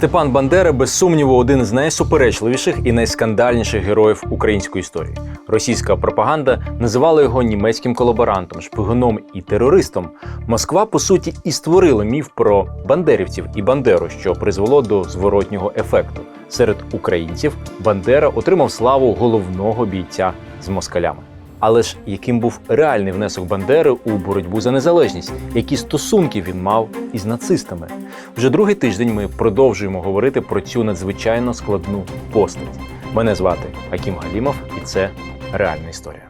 Степан Бандера, без сумніву, один з найсуперечливіших і найскандальніших героїв української історії. Російська пропаганда називала його німецьким колаборантом, шпигуном і терористом. Москва, по суті, і створила міф про бандерівців і Бандеру, що призвело до зворотнього ефекту. Серед українців Бандера отримав славу головного бійця з москалями. Але ж яким був реальний внесок Бандери у боротьбу за незалежність? Які стосунки він мав із нацистами? Вже другий тиждень ми продовжуємо говорити про цю надзвичайно складну постать. Мене звати Акім Галімов, і це реальна історія.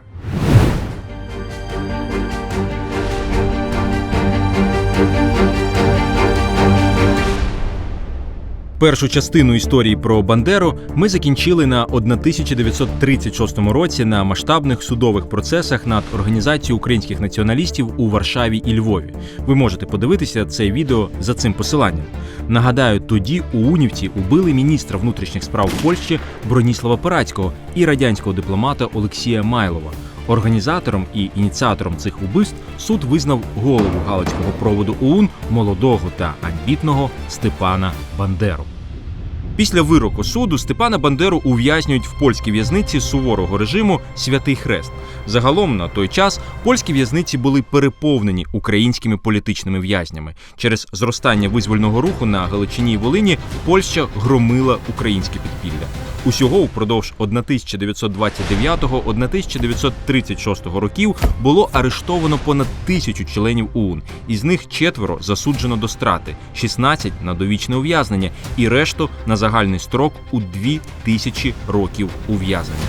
Першу частину історії про Бандеру ми закінчили на 1936 році на масштабних судових процесах над організацією українських націоналістів у Варшаві і Львові. Ви можете подивитися це відео за цим посиланням. Нагадаю, тоді у Унівці убили міністра внутрішніх справ Польщі Броніслава Парацького і радянського дипломата Олексія Майлова. Організатором і ініціатором цих убивств суд визнав голову галицького проводу ОУН молодого та амбітного Степана Бандеру. Після вироку суду Степана Бандеру ув'язнюють в польській в'язниці суворого режиму Святий Хрест. Загалом на той час польські в'язниці були переповнені українськими політичними в'язнями. Через зростання визвольного руху на Галичині і Волині Польща громила українське підпілля. Усього впродовж 1929-1936 років було арештовано понад тисячу членів ОУН. Із них четверо засуджено до страти, 16 на довічне ув'язнення і решту на загальний строк у 2000 років ув'язнення.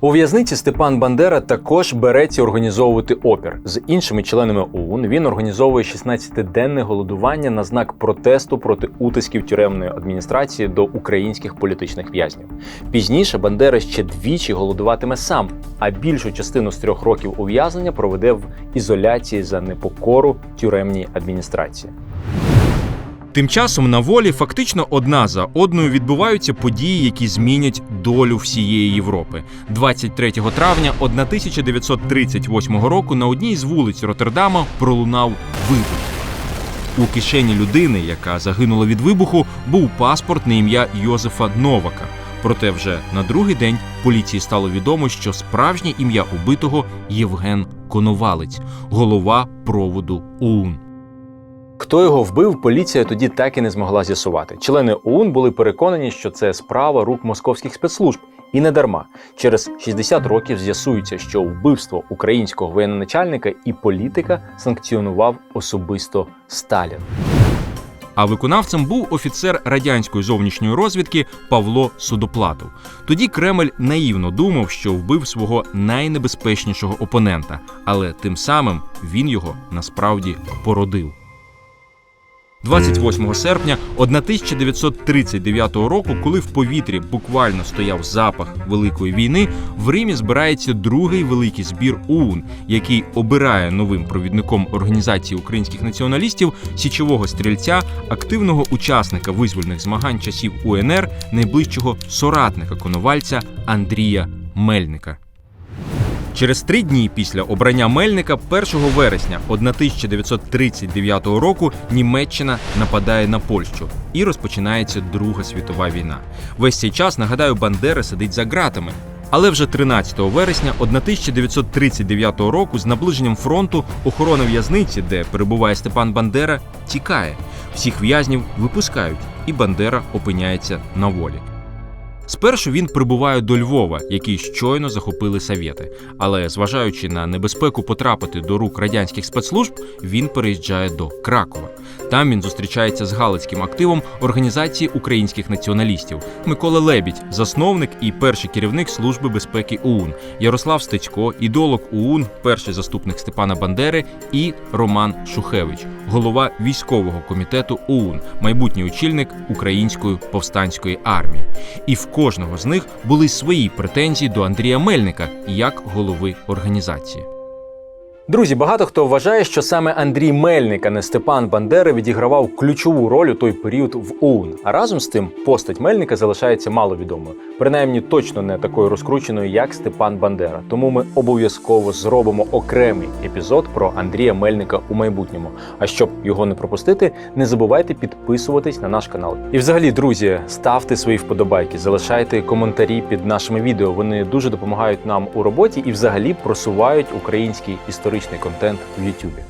У в'язниці Степан Бандера також береться організовувати опір. З іншими членами ОУН він організовує 16-денне голодування на знак протесту проти утисків тюремної адміністрації до українських політичних в'язнів. Пізніше Бандера ще двічі голодуватиме сам, а більшу частину з трьох років ув'язнення проведе в ізоляції за непокору тюремній адміністрації. Тим часом на волі фактично одна за одною відбуваються події, які змінять долю всієї Європи. 23 травня 1938 року на одній з вулиць Роттердама пролунав вибух. У кишені людини, яка загинула від вибуху, був паспорт на ім'я Йозефа Новака. Проте вже на другий день поліції стало відомо, що справжнє ім'я убитого Євген Коновалець, голова проводу ОУН. Хто його вбив, поліція тоді так і не змогла з'ясувати. Члени ОУН були переконані, що це справа рук московських спецслужб. І не дарма. Через 60 років з'ясується, що вбивство українського воєноначальника і політика санкціонував особисто Сталін. А виконавцем був офіцер радянської зовнішньої розвідки Павло Судоплатов. Тоді Кремль наївно думав, що вбив свого найнебезпечнішого опонента, але тим самим він його насправді породив. 28 серпня 1939 року, коли в повітрі буквально стояв запах великої війни, в Римі збирається другий великий збір ОУН, який обирає новим провідником організації українських націоналістів січового стрільця, активного учасника визвольних змагань часів УНР, найближчого соратника коновальця Андрія Мельника. Через три дні після обрання Мельника, 1 вересня 1939 року, Німеччина нападає на Польщу і розпочинається Друга світова війна. Весь цей час, нагадаю, Бандера сидить за ґратами. Але вже 13 вересня 1939 року з наближенням фронту охорона в'язниці, де перебуває Степан Бандера, тікає. Всіх в'язнів випускають, і Бандера опиняється на волі. Спершу він прибуває до Львова, який щойно захопили совєти. Але зважаючи на небезпеку потрапити до рук радянських спецслужб, він переїжджає до Кракова. Там він зустрічається з галицьким активом організації українських націоналістів Микола Лебідь, засновник і перший керівник служби безпеки ОУН, Ярослав Стецько, ідолог ОУН, перший заступник Степана Бандери і Роман Шухевич, голова військового комітету ОУН, майбутній очільник української повстанської армії. І в кожного з них були свої претензії до Андрія Мельника як голови організації. Друзі, багато хто вважає, що саме Андрій Мельник, а не Степан Бандера відігравав ключову роль у той період в ОУН. А разом з тим постать Мельника залишається маловідомою, принаймні точно не такою розкрученою, як Степан Бандера. Тому ми обов'язково зробимо окремий епізод про Андрія Мельника у майбутньому. А щоб його не пропустити, не забувайте підписуватись на наш канал. І взагалі, друзі, ставте свої вподобайки, залишайте коментарі під нашими відео. Вони дуже допомагають нам у роботі і взагалі просувають український історичний контент в Ютубі.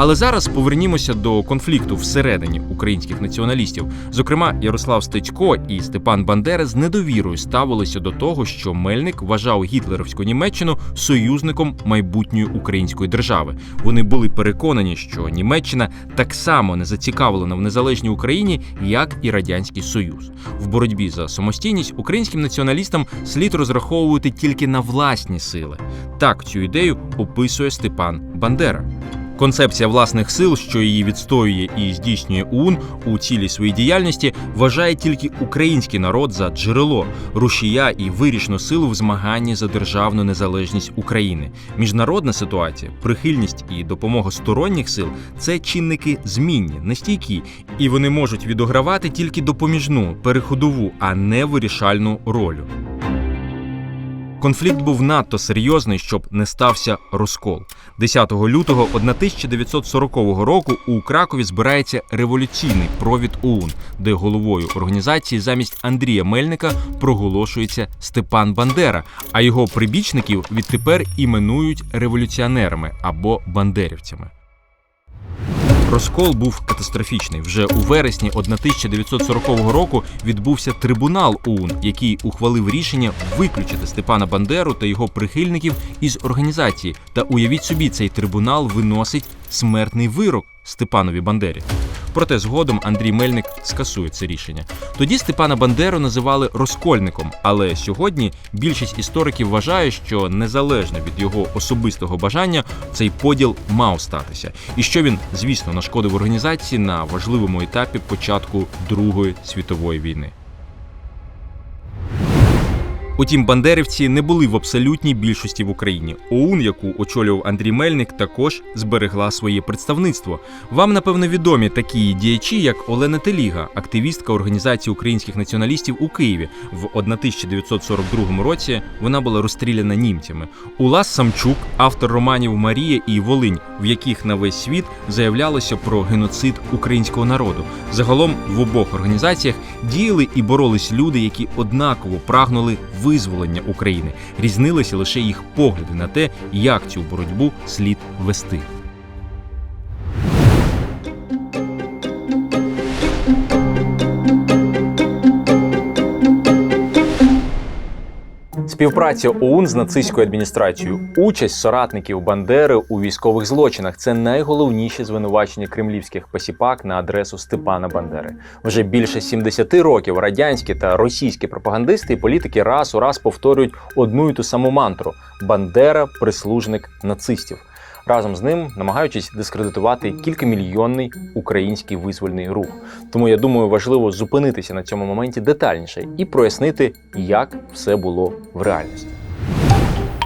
Але зараз повернімося до конфлікту всередині українських націоналістів. Зокрема, Ярослав Стецько і Степан Бандера з недовірою ставилися до того, що Мельник вважав гітлерівську Німеччину союзником майбутньої української держави. Вони були переконані, що Німеччина так само не зацікавлена в незалежній Україні, як і радянський Союз. В боротьбі за самостійність українським націоналістам слід розраховувати тільки на власні сили. Так цю ідею описує Степан Бандера. Концепція власних сил, що її відстоює і здійснює ОУН у цілій своїй діяльності, вважає тільки український народ за джерело, рушія і вирішну силу в змаганні за державну незалежність України. Міжнародна ситуація, прихильність і допомога сторонніх сил це чинники змінні, нестійкі, і вони можуть відогравати тільки допоміжну, переходову, а не вирішальну роль. Конфлікт був надто серйозний, щоб не стався розкол. 10 лютого 1940 року у Кракові збирається революційний провід ОУН, де головою організації замість Андрія Мельника проголошується Степан Бандера, а його прибічників відтепер іменують революціонерами або бандерівцями. Розкол був катастрофічний. Вже у вересні 1940 року відбувся трибунал ОУН, який ухвалив рішення виключити Степана Бандеру та його прихильників із організації. Та уявіть собі, цей трибунал виносить смертний вирок Степанові Бандері. Проте згодом Андрій Мельник скасує це рішення. Тоді Степана Бандеру називали розкольником, але сьогодні більшість істориків вважає, що незалежно від його особистого бажання цей поділ мав статися, і що він, звісно, нашкодив організації на важливому етапі початку Другої світової війни. Утім, бандерівці не були в абсолютній більшості в Україні. ОУН, яку очолював Андрій Мельник, також зберегла своє представництво. Вам напевно відомі такі діячі, як Олена Теліга, активістка організації українських націоналістів у Києві. В 1942 році вона була розстріляна німцями. Улас Самчук, автор романів Марія і Волинь, в яких на весь світ заявлялося про геноцид українського народу. Загалом в обох організаціях діяли і боролись люди, які однаково прагнули визволення України. Різнилися лише їх погляди на те, як цю боротьбу слід вести. Співпраця ОУН з нацистською адміністрацією, участь соратників Бандери у військових злочинах це найголовніші звинувачення кремлівських посіпак на адресу Степана Бандери. Вже більше 70 років радянські та російські пропагандисти і політики раз у раз повторюють одну і ту саму мантру: Бандера прислужник нацистів. Разом з ним намагаючись дискредитувати кількамільйонний український визвольний рух. Тому я думаю, важливо зупинитися на цьому моменті детальніше і прояснити, як все було в реальності.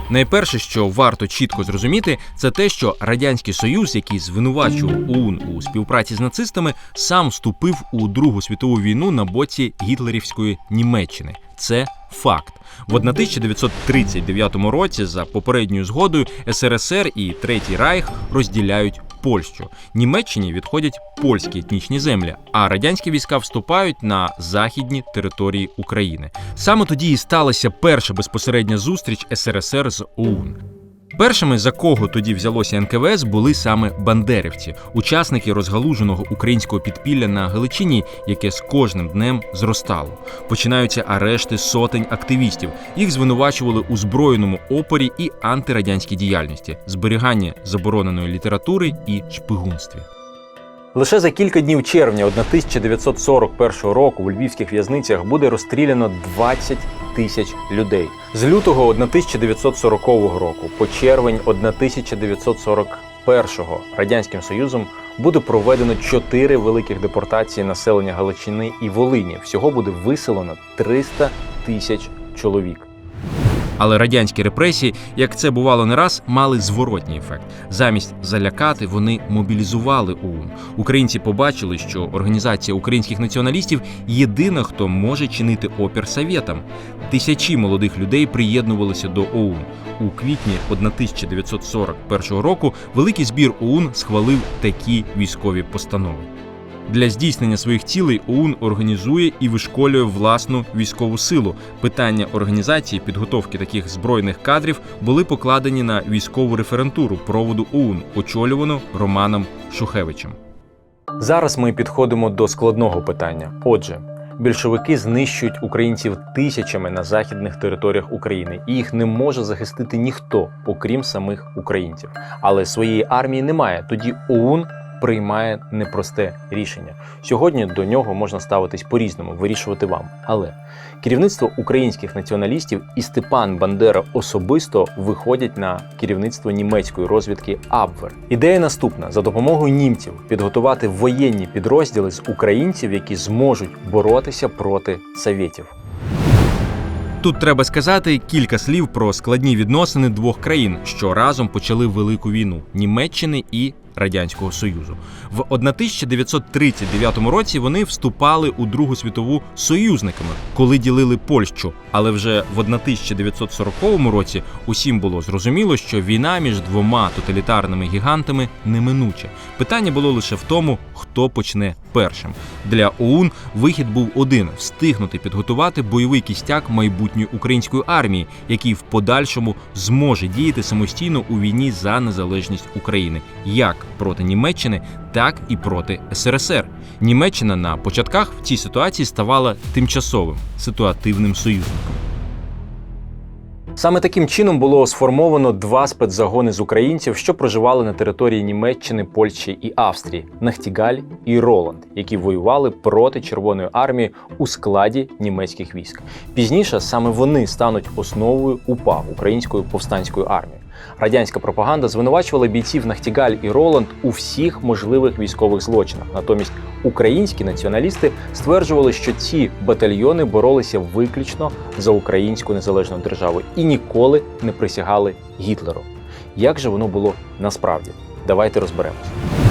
Найперше, що варто чітко зрозуміти, це те, що радянський союз, який звинувачував ОУН у співпраці з нацистами, сам вступив у Другу світову війну на боці гітлерівської Німеччини. Це факт. В 1939 році, за попередньою згодою, СРСР і Третій Райх розділяють Польщу. Німеччині відходять польські етнічні землі, а радянські війська вступають на західні території України. Саме тоді і сталася перша безпосередня зустріч СРСР з ОУН. Першими, за кого тоді взялося НКВС, були саме бандерівці, учасники розгалуженого українського підпілля на Галичині, яке з кожним днем зростало. Починаються арешти сотень активістів. Їх звинувачували у збройному опорі і антирадянській діяльності, зберіганні забороненої літератури і шпигунстві. Лише за кілька днів червня 1941 року у львівських в'язницях буде розстріляно 20 тисяч людей. З лютого 1940 року по червень 1941 радянським союзом буде проведено чотири великих депортації населення Галичини і Волині. Всього буде виселено 300 тисяч чоловік. Але радянські репресії, як це бувало не раз, мали зворотній ефект. Замість залякати вони мобілізували ОУН. Українці побачили, що організація українських націоналістів єдина, хто може чинити опір совєтам. Тисячі молодих людей приєднувалися до ОУН. У квітні 1941 року великий збір ОУН схвалив такі військові постанови. Для здійснення своїх цілей ОУН організує і вишколює власну військову силу. Питання організації підготовки таких збройних кадрів були покладені на військову референтуру проводу ОУН, очолювану Романом Шухевичем. Зараз ми підходимо до складного питання. Отже, більшовики знищують українців тисячами на західних територіях України, і їх не може захистити ніхто, окрім самих українців. Але своєї армії немає. Тоді ОУН приймає непросте рішення. Сьогодні до нього можна ставитись по-різному, вирішувати вам. Але керівництво українських націоналістів і Степан Бандера особисто виходять на керівництво німецької розвідки Абвер. Ідея наступна: за допомогою німців підготувати воєнні підрозділи з українців, які зможуть боротися проти совєтів. Тут треба сказати кілька слів про складні відносини двох країн, що разом почали велику війну Німеччини і Радянського Союзу. В 1939 році вони вступали у Другу світову союзниками, коли ділили Польщу. Але вже в 1940 році усім було зрозуміло, що війна між двома тоталітарними гігантами неминуча. Питання було лише в тому, хто почне першим. Для ОУН вихід був один: встигнути підготувати бойовий кістяк майбутньої української армії, який в подальшому зможе діяти самостійно у війні за незалежність України, як проти Німеччини, так і проти СРСР. Німеччина на початках в цій ситуації ставала тимчасовим ситуативним союзником. Саме таким чином було сформовано два спецзагони з українців, що проживали на території Німеччини, Польщі і Австрії Нахтігаль і Роланд, які воювали проти Червоної армії у складі німецьких військ. Пізніше саме вони стануть основою УПА Української повстанської армії. Радянська пропаганда звинувачувала бійців Нахтігаль і Роланд у всіх можливих військових злочинах. Натомість українські націоналісти стверджували, що ці батальйони боролися виключно за українську незалежну державу і ніколи не присягали Гітлеру. Як же воно було насправді? Давайте розберемось.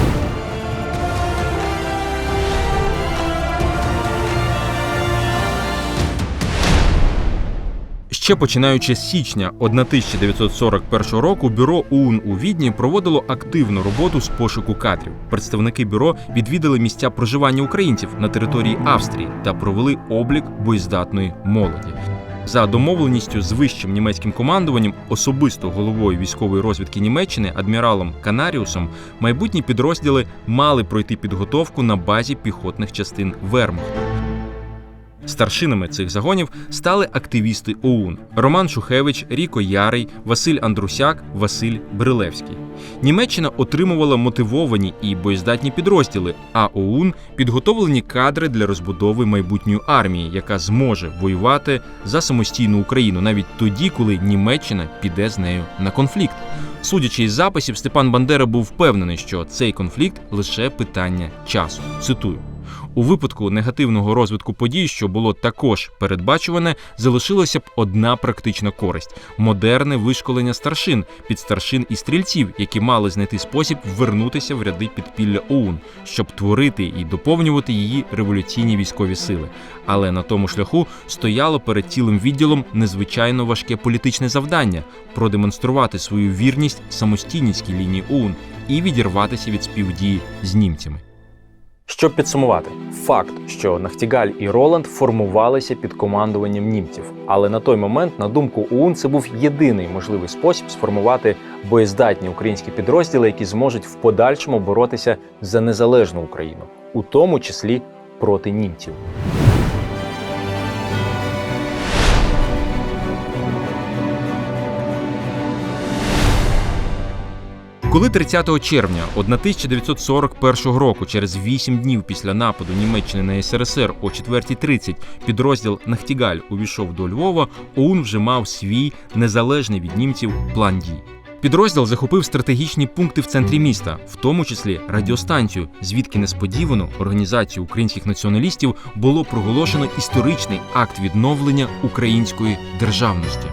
Ще починаючи з січня 1941 року, бюро УН у Відні проводило активну роботу з пошуку кадрів. Представники бюро відвідали місця проживання українців на території Австрії та провели облік боєздатної молоді. За домовленістю з вищим німецьким командуванням, особисто головою військової розвідки Німеччини адміралом Канаріусом, майбутні підрозділи мали пройти підготовку на базі піхотних частин Вермахту. Старшинами цих загонів стали активісти ОУН Роман Шухевич, Ріко Ярий, Василь Андрусяк, Василь Брилевський. Німеччина отримувала мотивовані і боєздатні підрозділи, а ОУН підготовлені кадри для розбудови майбутньої армії, яка зможе воювати за самостійну Україну навіть тоді, коли Німеччина піде з нею на конфлікт. Судячи із записів, Степан Бандера був впевнений, що цей конфлікт лише питання часу. Цитую. У випадку негативного розвитку подій, що було також передбачуване, залишилася б одна практична користь модерне вишколення старшин, підстаршин і стрільців, які мали знайти спосіб вернутися в ряди підпілля ОУН, щоб творити і доповнювати її революційні військові сили. Але на тому шляху стояло перед цілим відділом незвичайно важке політичне завдання продемонструвати свою вірність самостійницькій лінії ОУН і відірватися від співдії з німцями. Щоб підсумувати, факт, що Нахтігаль і Роланд формувалися під командуванням німців, але на той момент, на думку ОУН, це був єдиний можливий спосіб сформувати боєздатні українські підрозділи, які зможуть в подальшому боротися за незалежну Україну, у тому числі проти німців. Коли 30 червня 1941 року, через 8 днів після нападу Німеччини на СРСР о 4.30 підрозділ Нахтігаль увійшов до Львова, ОУН вже мав свій незалежний від німців план дій. Підрозділ захопив стратегічні пункти в центрі міста, в тому числі радіостанцію, звідки несподівано організацію українських націоналістів було проголошено історичний акт відновлення української державності.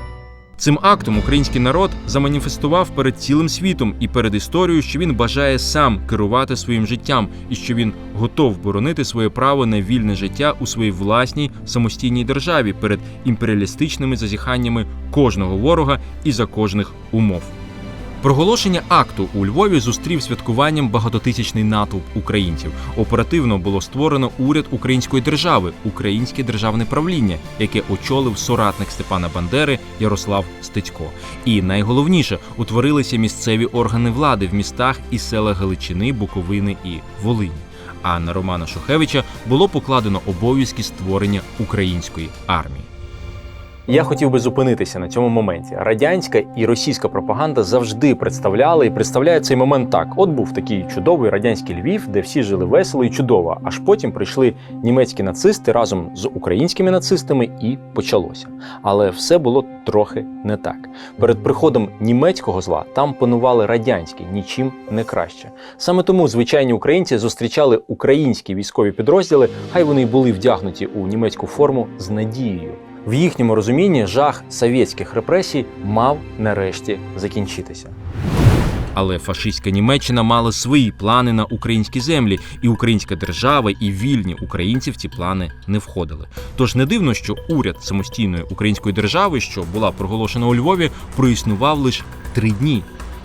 Цим актом український народ заманіфестував перед цілим світом і перед історією, що він бажає сам керувати своїм життям і що він готов боронити своє право на вільне життя у своїй власній самостійній державі перед імперіалістичними зазіханнями кожного ворога і за кожних умов. Проголошення акту у Львові зустрів святкуванням багатотисячний натовп українців. Оперативно було створено уряд української держави, українське державне правління, яке очолив соратник Степана Бандери Ярослав Стецько. І найголовніше утворилися місцеві органи влади в містах і селах Галичини, Буковини і Волині. А на Романа Шухевича було покладено обов'язки створення української армії. Я хотів би зупинитися на цьому моменті. Радянська і російська пропаганда завжди представляли і представляють цей момент так: от був такий чудовий радянський Львів, де всі жили весело і чудово. Аж потім прийшли німецькі нацисти разом з українськими нацистами, і почалося. Але все було трохи не так. Перед приходом німецького зла там панували радянські, нічим не краще. Саме тому звичайні українці зустрічали українські військові підрозділи, хай вони й були вдягнуті у німецьку форму з надією. В їхньому розумінні жах совєтських репресій мав нарешті закінчитися. Але фашистська Німеччина мала свої плани на українські землі, і українська держава і вільні українці в ці плани не входили. Тож не дивно, що уряд самостійної української держави, що була проголошена у Львові, проіснував лише три дні.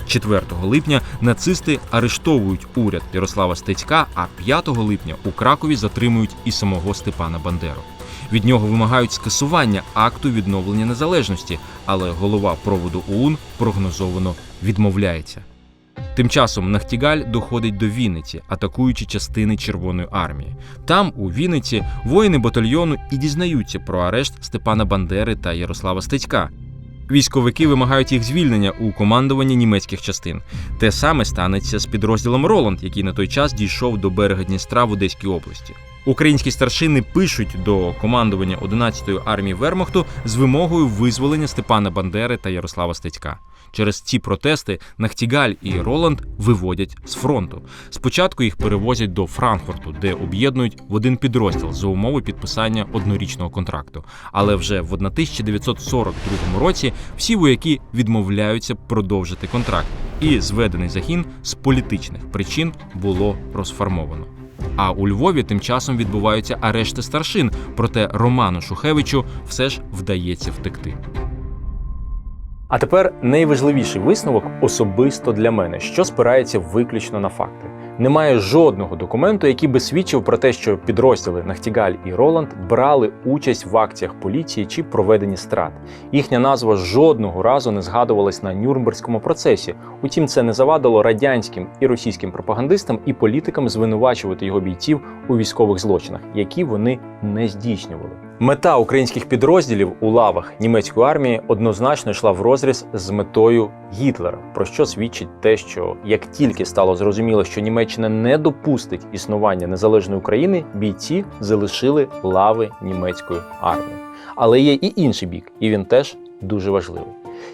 4 липня нацисти арештовують уряд Ярослава Стецька, а 5 липня у Кракові затримують і самого Степана Бандеру. Від нього вимагають скасування акту відновлення незалежності, але голова проводу ОУН прогнозовано відмовляється. Тим часом Нахтігаль доходить до Вінниці, атакуючи частини Червоної армії. Там, у Вінниці, воїни батальйону і дізнаються про арешт Степана Бандери та Ярослава Стецька. Військовики вимагають їх звільнення у командуванні німецьких частин. Те саме станеться з підрозділом Роланд, який на той час дійшов до берега Дністра в Одеській області. Українські старшини пишуть до командування 11-ї армії Вермахту з вимогою визволення Степана Бандери та Ярослава Стецька. Через ці протести Нахтігаль і Роланд виводять з фронту. Спочатку їх перевозять до Франкфурту, де об'єднують в один підрозділ за умови підписання однорічного контракту. Але вже в 1942 році всі вояки відмовляються продовжити контракт, і зведений загін з політичних причин було розформовано. А у Львові тим часом відбуваються арешти старшин, проте Роману Шухевичу все ж вдається втекти. А тепер найважливіший висновок особисто для мене, що спирається виключно на факти. Немає жодного документу, який би свідчив про те, що підрозділи Нахтігаль і Роланд брали участь в акціях поліції чи проведенні страт. Їхня назва жодного разу не згадувалась на Нюрнберзькому процесі. Утім, це не завадило радянським і російським пропагандистам і політикам звинувачувати його бійців у військових злочинах, які вони не здійснювали. Мета українських підрозділів у лавах німецької армії однозначно йшла в розріз з метою Гітлера, про що свідчить те, що як тільки стало зрозуміло, що Німеччина не допустить існування незалежної України, бійці залишили лави німецької армії. Але є і інший бік, і він теж дуже важливий.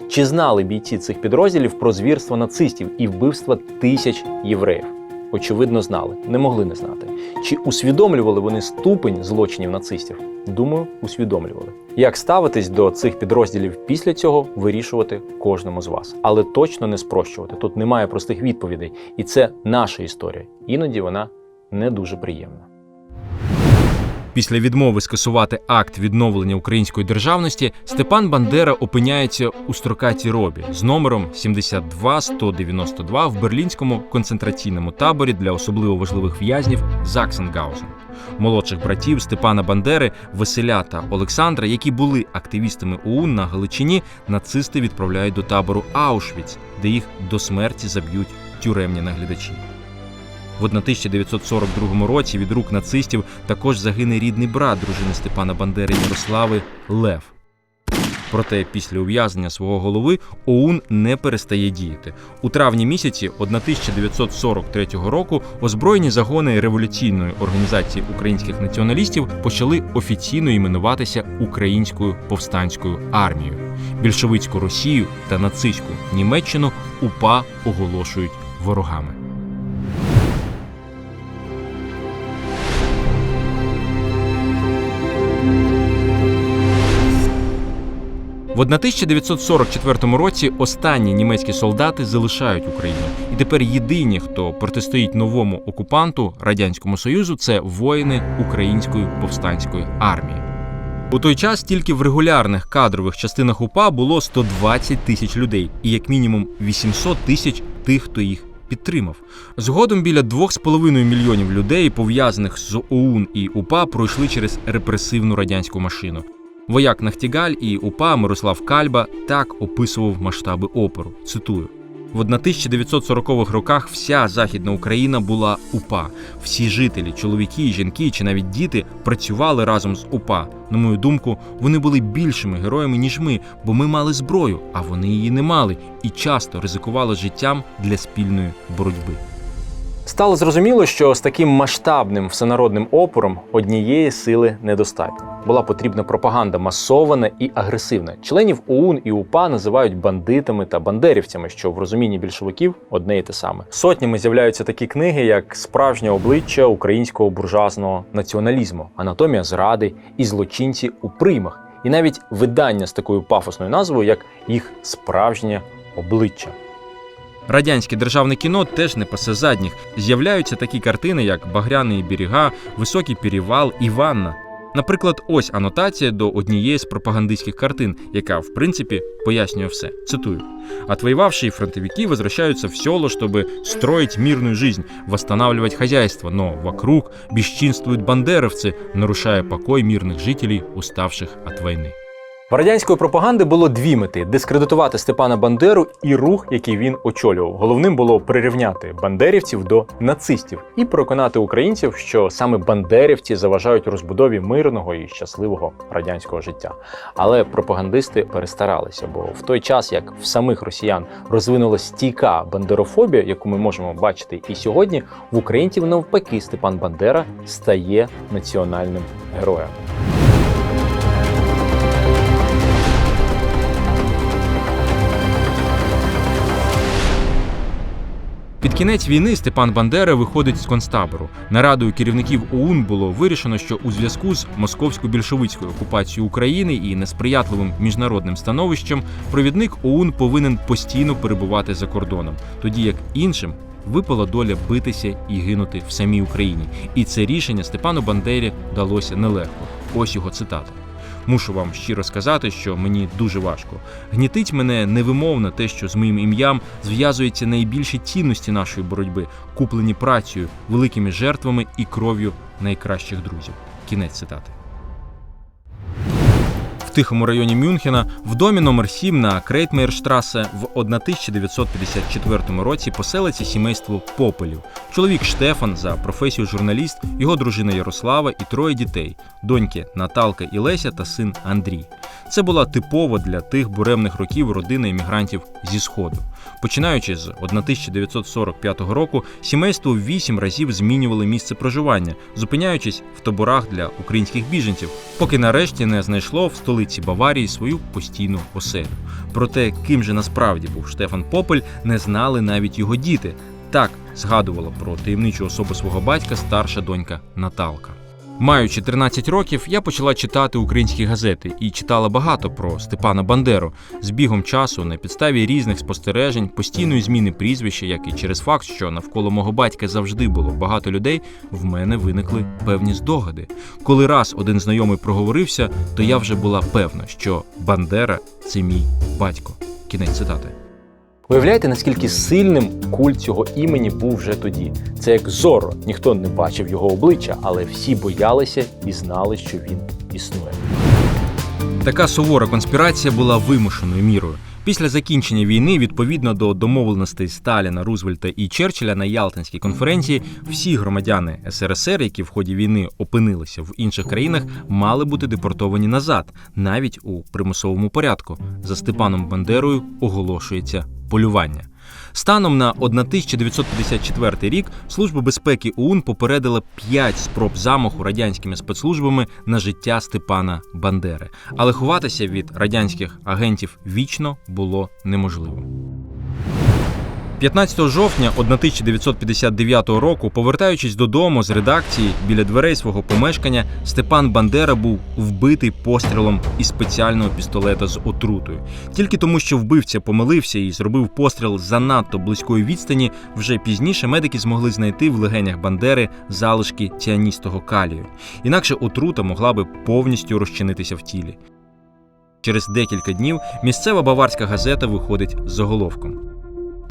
Чи знали бійці цих підрозділів про звірство нацистів і вбивства тисяч євреїв? Очевидно, знали, не могли не знати. Чи усвідомлювали вони ступень злочинів нацистів? Думаю, усвідомлювали. Як ставитись до цих підрозділів після цього, вирішувати кожному з вас, але точно не спрощувати. Тут немає простих відповідей, і це наша історія. Іноді вона не дуже приємна. Після відмови скасувати акт відновлення української державності Степан Бандера опиняється у строкатій робі з номером 72192 в берлінському концентраційному таборі для особливо важливих в'язнів Заксенгаузен. Молодших братів Степана Бандери, Василя та Олександра, які були активістами ОУН на Галичині, нацисти відправляють до табору Аушвіц, де їх до смерті заб'ють тюремні наглядачі. В 1942 році від рук нацистів також загине рідний брат дружини Степана Бандери Ярослави Лев. Проте після ув'язнення свого голови ОУН не перестає діяти. У травні місяці 1943 року озброєні загони революційної організації українських націоналістів почали офіційно іменуватися Українською повстанською армією. Більшовицьку Росію та нацистську Німеччину УПА оголошують ворогами. 1944 році останні німецькі солдати залишають Україну, і тепер єдині, хто протистоїть новому окупанту радянському союзу, це воїни української повстанської армії. У той час тільки в регулярних кадрових частинах УПА було 120 тисяч людей, і як мінімум 800 тисяч тих, хто їх підтримав. Згодом біля 2,5 мільйонів людей, пов'язаних з ОУН і УПА, пройшли через репресивну радянську машину. Вояк Нахтігаль і УПА Мирослав Кальба так описував масштаби опору. Цитую. В 1940-х роках вся західна Україна була УПА. Всі жителі, чоловіки, жінки чи навіть діти працювали разом з УПА. На мою думку, вони були більшими героями, ніж ми, бо ми мали зброю, а вони її не мали, і часто ризикували життям для спільної боротьби. Стало зрозуміло, що з таким масштабним всенародним опором однієї сили недостатньо. Була потрібна пропаганда масована і агресивна. Членів ОУН і УПА називають бандитами та бандерівцями, що в розумінні більшовиків одне і те саме. Сотнями з'являються такі книги, як Справжнє обличчя українського буржуазного націоналізму, анатомія зради і злочинці у приймах, і навіть видання з такою пафосною назвою, як їх справжнє обличчя. Радянське державне кіно теж не пасе задніх. З'являються такі картини, як Багряний берега, Високий перевал і Ванна. Наприклад, ось анотація до однієї з пропагандистських картин, яка, в принципі, пояснює все. Цитую. Отвоевавшие фронтовики возвращаются в село, чтобы строить мирную жизнь, восстанавливать хозяйство, но вокруг бесчинствуют бандеровцы, нарушая покой мирных жителей, уставших от войны. В радянської пропаганди було дві мети: дискредитувати Степана Бандеру і рух, який він очолював. Головним було прирівняти бандерівців до нацистів і переконати українців, що саме бандерівці заважають розбудові мирного і щасливого радянського життя. Але пропагандисти перестаралися, бо в той час, як в самих росіян розвинулася стійка бандерофобія, яку ми можемо бачити і сьогодні, в українців навпаки Степан Бандера стає національним героєм. Під кінець війни Степан Бандера виходить з концтабору. Нарадою керівників ОУН було вирішено, що у зв'язку з московсько-більшовицькою окупацією України і несприятливим міжнародним становищем провідник ОУН повинен постійно перебувати за кордоном, тоді як іншим випала доля битися і гинути в самій Україні. І це рішення Степану Бандері далося нелегко. Ось його цитата. Мушу вам щиро сказати, що мені дуже важко. Гнітить мене невимовно те, що з моїм ім'ям зв'язуються найбільші цінності нашої боротьби, куплені працею, великими жертвами і кров'ю найкращих друзів. Кінець цитати. Тихому районі Мюнхена в домі номер 7 на Крейтмейрштрасе в 1954 році поселиться сімейство Попелів. Чоловік Штефан за професію журналіст, його дружина Ярослава і троє дітей: доньки Наталка і Леся та син Андрій. Це була типова для тих буремних років родини іммігрантів зі сходу. Починаючи з 1945 року, сімейство вісім разів змінювало місце проживання, зупиняючись в таборах для українських біженців, поки нарешті не знайшло в столиці Баварії свою постійну оселю. Проте, ким же насправді був Штефан Попель, не знали навіть його діти. Так згадувала про таємничу особу свого батька старша донька Наталка. Маючи 13 років, я почала читати українські газети і читала багато про Степана Бандеру з бігом часу на підставі різних спостережень, постійної зміни прізвища, як і через факт, що навколо мого батька завжди було багато людей, в мене виникли певні здогади. Коли раз один знайомий проговорився, то я вже була певна, що Бандера це мій батько. Кінець цитати. Уявляєте, наскільки сильним культ цього імені був вже тоді. Це як Зорро. Ніхто не бачив його обличчя, але всі боялися і знали, що він існує. Така сувора конспірація була вимушеною мірою. Після закінчення війни, відповідно до домовленостей Сталіна, Рузвельта і Черчилля на Ялтинській конференції, всі громадяни СРСР, які в ході війни опинилися в інших країнах, мали бути депортовані назад, навіть у примусовому порядку. За Степаном Бандерою оголошується полювання. Станом на 1954 рік Служба безпеки ОУН попередила 5 спроб замаху радянськими спецслужбами на життя Степана Бандери, але ховатися від радянських агентів вічно було неможливо. 15 жовтня 1959 року, повертаючись додому з редакції біля дверей свого помешкання, Степан Бандера був вбитий пострілом із спеціального пістолета з отрутою. Тільки тому, що вбивця помилився і зробив постріл занадто близької відстані, вже пізніше медики змогли знайти в легенях Бандери залишки ціаністого калію. Інакше отрута могла би повністю розчинитися в тілі. Через декілька днів місцева баварська газета виходить з заголовком.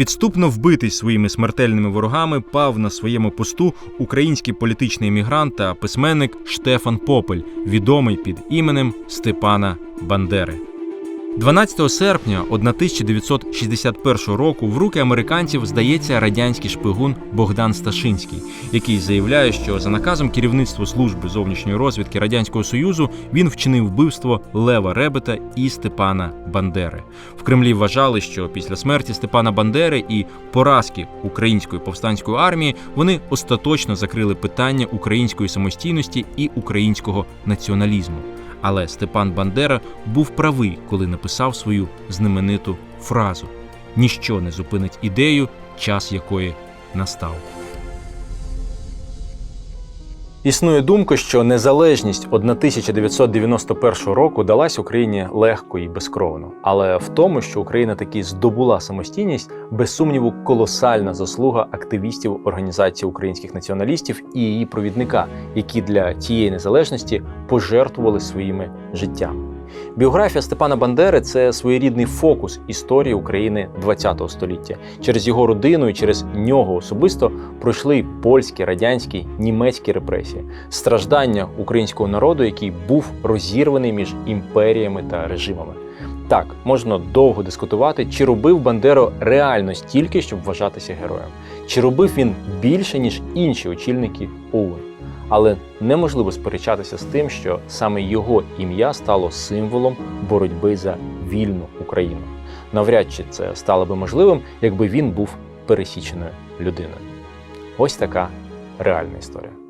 Підступно вбитий своїми смертельними ворогами пав на своєму посту український політичний емігрант та письменник Штефан Попель, відомий під іменем Степана Бандери. 12 серпня 1961 року в руки американців здається радянський шпигун Богдан Сташинський, який заявляє, що за наказом керівництва служби зовнішньої розвідки радянського союзу він вчинив вбивство Лева Ребета і Степана Бандери. В Кремлі вважали, що після смерті Степана Бандери і поразки української повстанської армії вони остаточно закрили питання української самостійності і українського націоналізму. Але Степан Бандера був правий, коли написав свою знамениту фразу: ніщо не зупинить ідею, час якої настав. Існує думка, що незалежність 1991 року далась Україні легко і безкровно. Але в тому, що Україна таки здобула самостійність, без сумніву, колосальна заслуга активістів організації українських націоналістів і її провідника, які для цієї незалежності пожертвували своїми життями. Біографія Степана Бандери це своєрідний фокус історії України ХХ століття. Через його родину і через нього особисто пройшли польські, радянські, німецькі репресії, страждання українського народу, який був розірваний між імперіями та режимами. Так, можна довго дискутувати, чи робив Бандеро реально стільки, щоб вважатися героєм, чи робив він більше, ніж інші очільники ОУН. Але неможливо сперечатися з тим, що саме його ім'я стало символом боротьби за вільну Україну. Навряд чи це стало би можливим, якби він був пересіченою людиною. Ось така реальна історія.